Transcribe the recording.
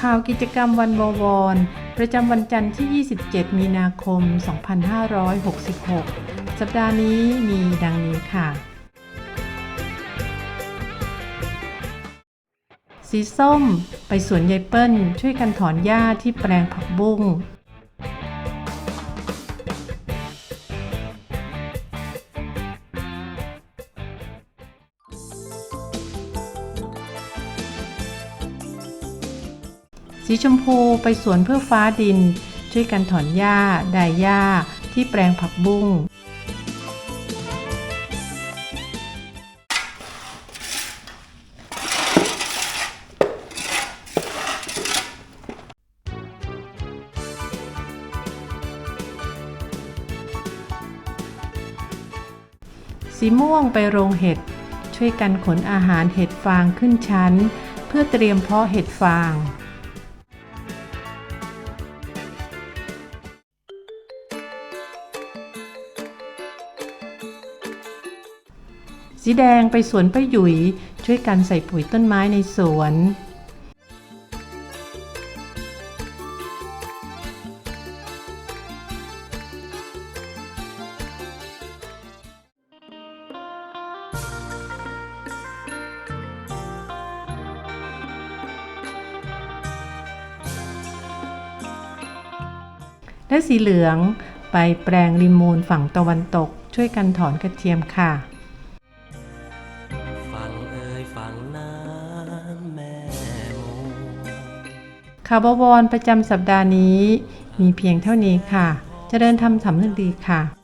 ข่าวกิจกรรมวันบวร ประจำวันจันทร์ที่ 27 มีนาคม 2566 สัปดาห์นี้มีดังนี้ค่ะ สีส้มไปสวนยายเปิ้ล ช่วยกันถอนหญ้าที่แปลงผักบุ้ง สีชมพูไปสวนเพื่อฟ้าดิน ช่วยกันถอนหญ้าดายหญ้า ที่แปลงผักบุ้ง สีม่วงไปโรงเห็ด ช่วยกันขนอาหารเห็ดฟางขึ้นชั้น เพื่อเตรียมเพาะเห็ดฟาง สีแดงไปสวนป้าหยุย ช่วยกันใส่ปุ๋ยต้นไม้ในสวน และสีเหลืองไปแปลงริมมูลฝั่งตะวันตก ช่วยกันถอนกระเทียมค่ะ น้ำแม่ข่าวบวรประจำสัปดาห์นี้ มีเพียงเท่านี้ค่ะเจริญธรรมสำนึกดีค่ะ